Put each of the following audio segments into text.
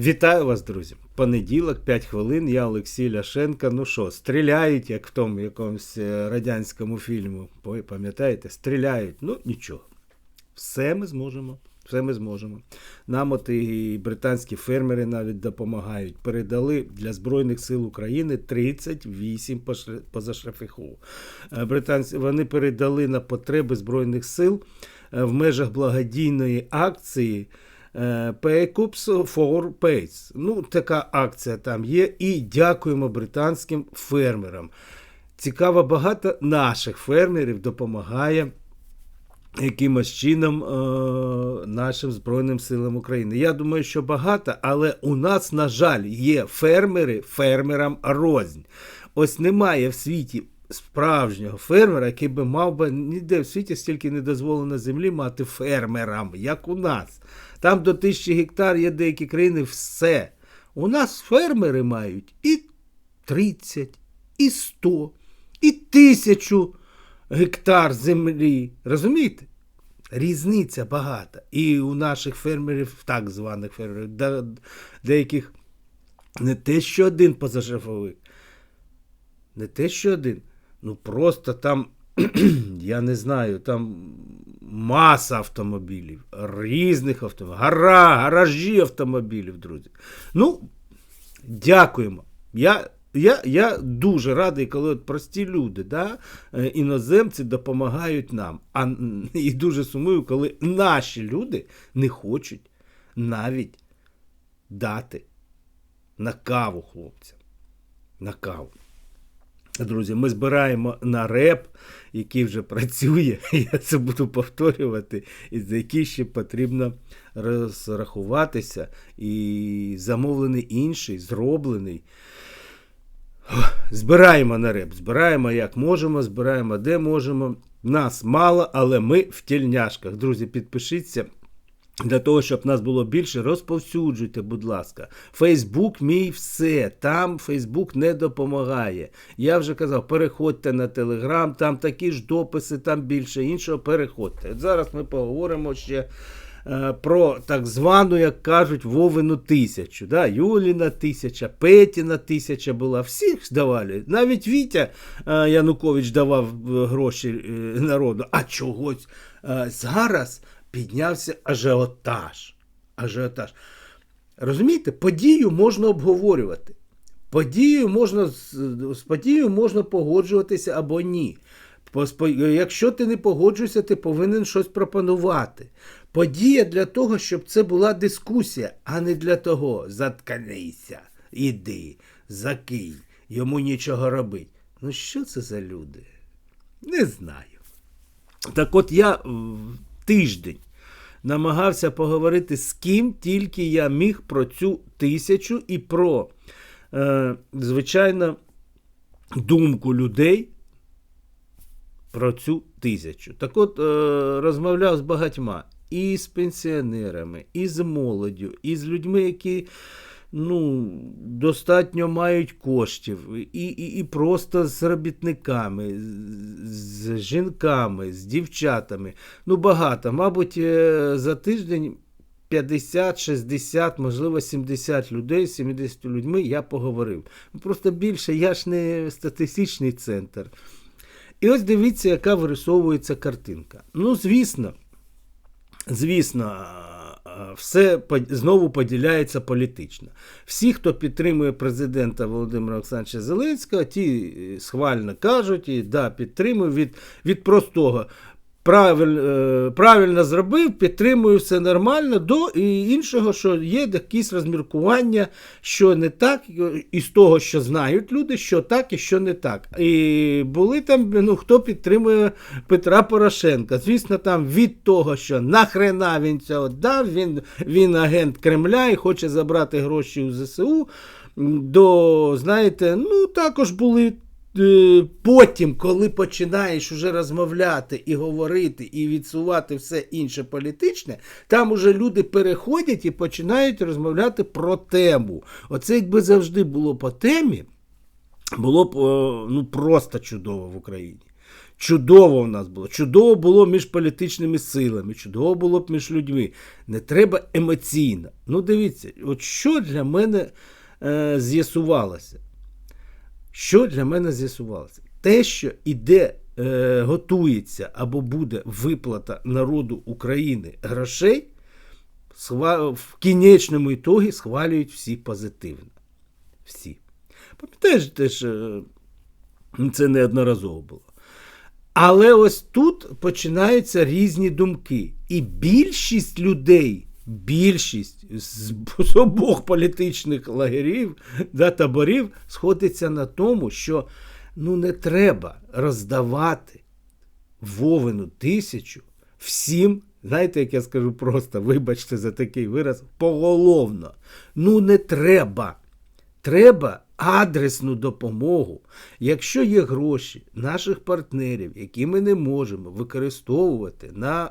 Вітаю вас, друзі! Понеділок, 5 хвилин. Я Олексій Ляшенко. Ну що, стріляють, як в тому якомусь е, радянському фільму. Пам'ятаєте? Стріляють. Ну нічого. Все ми зможемо. Все ми зможемо. Нам от і британські фермери навіть допомагають. Передали для Збройних сил України 38 пош- позашляхових. Е, Британці вони передали на потреби Збройних сил е, в межах благодійної акції. Е, Pay Cups for Pays. Ну, така акція там є. І дякуємо британським фермерам. Цікаво, багато наших фермерів допомагає якимось чином е, нашим Збройним силам України. Я думаю, що багато, але у нас, на жаль, є фермери фермерам рознь. Ось немає в світі справжнього фермера, який би мав би ніде в світі стільки не дозволено землі мати фермерам, як у нас. Там до тисячі гектар є деякі країни все. У нас фермери мають і 30, і 100, і тисячу гектар землі. Розумієте? Різниця багата. І у наших фермерів, так званих фермерів, деяких не те, що один позашефовик, не те, що один. Ну просто там, я не знаю, там маса автомобілів, різних автомобілів, гара, гаражі автомобілів, друзі. Ну, дякуємо. Я, я, я дуже радий, коли от прості люди, да, е, іноземці допомагають нам. А, і дуже сумую, коли наші люди не хочуть навіть дати на каву хлопцям. На каву. Друзі, ми збираємо на реп, який вже працює. Я це буду повторювати, і за який ще потрібно розрахуватися. І замовлений інший, зроблений. Збираємо на реп, збираємо як можемо, збираємо де можемо. Нас мало, але ми в тільняшках. Друзі, підпишіться. Для того, щоб нас було більше, розповсюджуйте, будь ласка. Фейсбук мій все. Там Фейсбук не допомагає. Я вже казав, переходьте на Телеграм, там такі ж дописи, там більше іншого. Переходьте. От зараз ми поговоримо ще е, про так звану, як кажуть, Вовину тисячу. Да? Юліна тисяча, Петіна тисяча була. Всіх здавали. Навіть Вітя е, Янукович давав е, гроші народу. А чогось зараз піднявся ажіотаж. ажіотаж. Розумієте, подію можна обговорювати. Подію можна, з подією можна погоджуватися або ні. Якщо ти не погоджуєшся, ти повинен щось пропонувати. Подія для того, щоб це була дискусія, а не для того. Заткнися, іди, закинь, йому нічого робить. Ну що це за люди? Не знаю. Так от я тиждень намагався поговорити з ким тільки я міг про цю тисячу і про, е, звичайно, думку людей про цю тисячу. Так от е, розмовляв з багатьма і з пенсіонерами, і з молоддю, і з людьми, які ну, достатньо мають коштів, і, і, і просто з робітниками, з, жінками, з дівчатами. Ну, багато. Мабуть, е, за тиждень 50, 60, можливо, 70 людей, з 70 людьми я поговорив. Просто більше, я ж не статистичний центр. І ось дивіться, яка вирисовується картинка. Ну, звісно, звісно, все по- знову поділяється політично. Всі, хто підтримує президента Володимира Олександровича Зеленського, ті е, схвально кажуть, і да, підтримую від, від простого. Правиль, е, правильно зробив, підтримую все нормально, до іншого, що є якісь розміркування, що не так, і з того, що знають люди, що так і що не так. І були там, ну, хто підтримує Петра Порошенка. Звісно, там від того, що нахрена він це дав, він, він агент Кремля і хоче забрати гроші у ЗСУ. До, знаєте, ну також були потім, коли починаєш уже розмовляти і говорити, і відсувати все інше політичне, там уже люди переходять і починають розмовляти про тему. Оце якби завжди було по темі, було б ну, просто чудово в Україні. Чудово в нас було. Чудово було між політичними силами, чудово було б між людьми. Не треба емоційно. Ну, дивіться, от що для мене е, з'ясувалося? Що для мене з'ясувалося? Те, що іде, е, готується або буде виплата народу України грошей, в кінечному ітогі схвалюють всі позитивно. Всі. Пам'ятаєш, теж е, це неодноразово було. Але ось тут починаються різні думки. І більшість людей, більшість з, обох політичних лагерів да, таборів сходиться на тому, що ну, не треба роздавати Вовину тисячу всім, знаєте, як я скажу просто, вибачте за такий вираз, поголовно. Ну, не треба. Треба адресну допомогу. Якщо є гроші наших партнерів, які ми не можемо використовувати на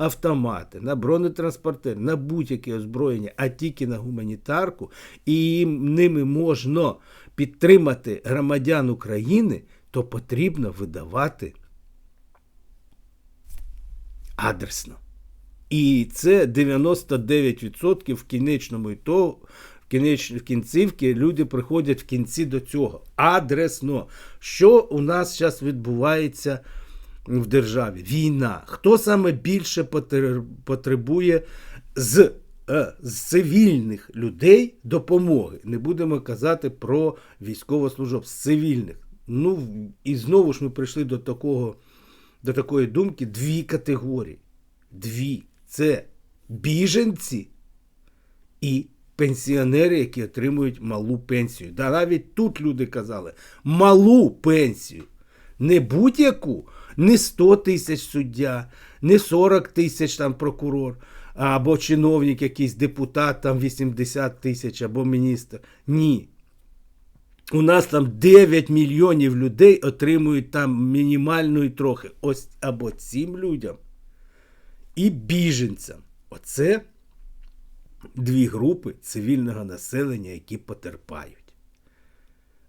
автомати, на бронетранспортери, на будь-яке озброєння, а тільки на гуманітарку, і ними можна підтримати громадян України, то потрібно видавати адресно. І це 99% в кінечному ітогу, в кінцівці люди приходять в кінці до цього. Адресно. Що у нас зараз відбувається в державі? Війна. Хто саме більше потребує з, е, з цивільних людей допомоги? Не будемо казати про військовослужбовців, з цивільних. Ну, і знову ж ми прийшли до такого до такої думки дві категорії. Дві. Це біженці і пенсіонери, які отримують малу пенсію. Да навіть тут люди казали малу пенсію. Не будь-яку, не 100 тисяч суддя, не 40 тисяч там прокурор, або чиновник, якийсь депутат, там 80 тисяч, або міністр. Ні. У нас там 9 мільйонів людей отримують там мінімальну і трохи. Ось або цим людям і біженцям. Оце дві групи цивільного населення, які потерпають.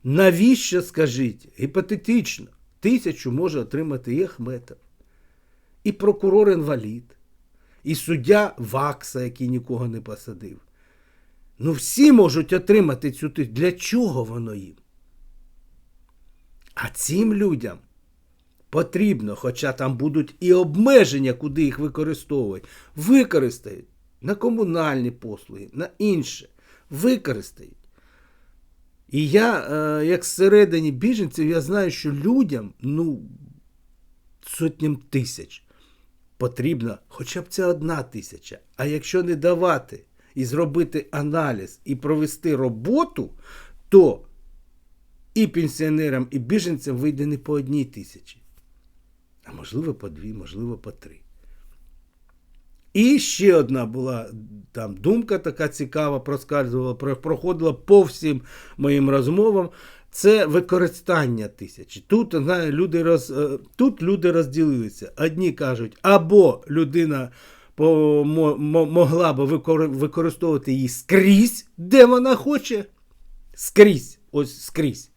Навіщо, скажіть, гіпотетично, тисячу може отримати і Ахметов, і прокурор інвалід, і суддя Вакса, який нікого не посадив. Ну, всі можуть отримати цю тисячу. Для чого воно їм? А цим людям потрібно, хоча там будуть і обмеження, куди їх використовують, використають на комунальні послуги, на інше. Використають. І я, е, як зсередині біженців, я знаю, що людям, ну, сотням тисяч потрібна хоча б ця одна тисяча. А якщо не давати і зробити аналіз і провести роботу, то і пенсіонерам, і біженцям вийде не по одній тисячі, а можливо по дві, можливо, по три. І ще одна була там думка така цікава, проскальзувала, проходила по всім моїм розмовам. Це використання тисячі. Тут, знає, люди роз, е, тут люди розділилися. Одні кажуть, або людина могла викор- використовувати її скрізь, де вона хоче. Скрізь, ось скрізь.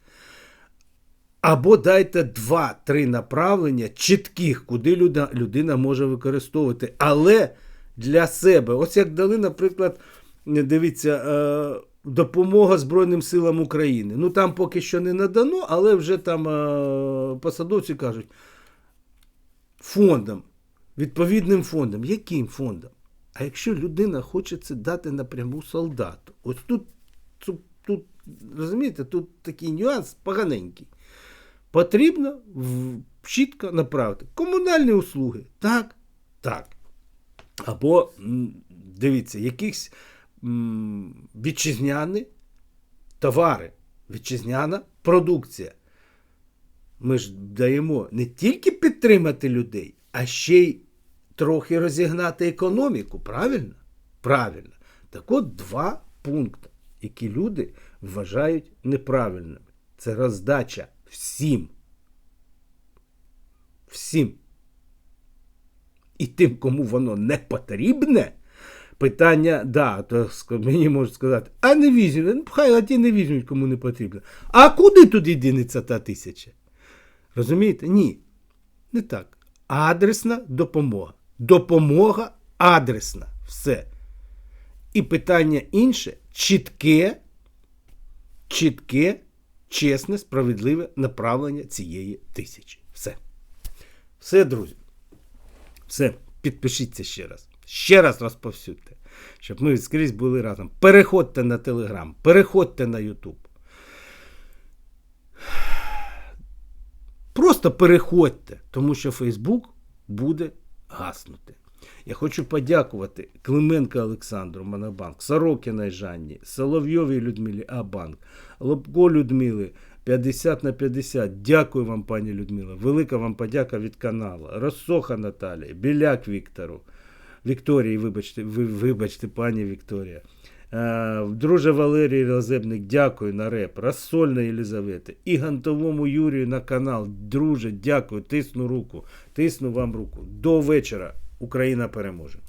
Або дайте два-три направлення чітких, куди люда, людина може використовувати. Але для себе. Ось як дали, наприклад, дивіться, е, допомога Збройним силам України. Ну там поки що не надано, але вже там е, посадовці кажуть фондом, відповідним фондом. Яким фондом? А якщо людина хоче це дати напряму солдату, ось тут, тут розумієте, тут такий нюанс поганенький. Потрібно чітко направити. Комунальні услуги. Так, так. Або, дивіться, якісь вітчизняні товари, вітчизняна продукція. Ми ж даємо не тільки підтримати людей, а ще й трохи розігнати економіку. Правильно? Правильно. Так от два пункти, які люди вважають неправильними. Це роздача всім. Всім. І тим, кому воно не потрібне, питання, да, то мені можуть сказати, а не візьмуть, ну, хай а ті не візьмуть, кому не потрібно. А куди туди дінеться та тисяча? Розумієте? Ні. Не так. Адресна допомога. Допомога адресна. Все. І питання інше чітке, чітке, чесне, справедливе направлення цієї тисячі. Все. Все, друзі. Все. Підпишіться ще раз. Ще раз розповсюдьте, щоб ми скрізь були разом. Переходьте на Телеграм, переходьте на Ютуб. Просто переходьте, тому що Фейсбук буде гаснути. Я хочу подякувати Клименко Олександру Монобанк, Сорокіной Жанні, Соловйовій Людмилі Абанк, Лобко Людмили 50 на 50. Дякую вам, пані Людмила. Велика вам подяка від каналу. Розсоха Наталії, Біляк Віктору, Вікторії, вибачте, ви, вибачте, пані Вікторія. Е, Друже Валерій Розебник, дякую на реп. Розсольна Єлизавети. І Гантовому Юрію на канал. Друже, дякую. Тисну руку. Тисну вам руку. До вечора. Україна переможе.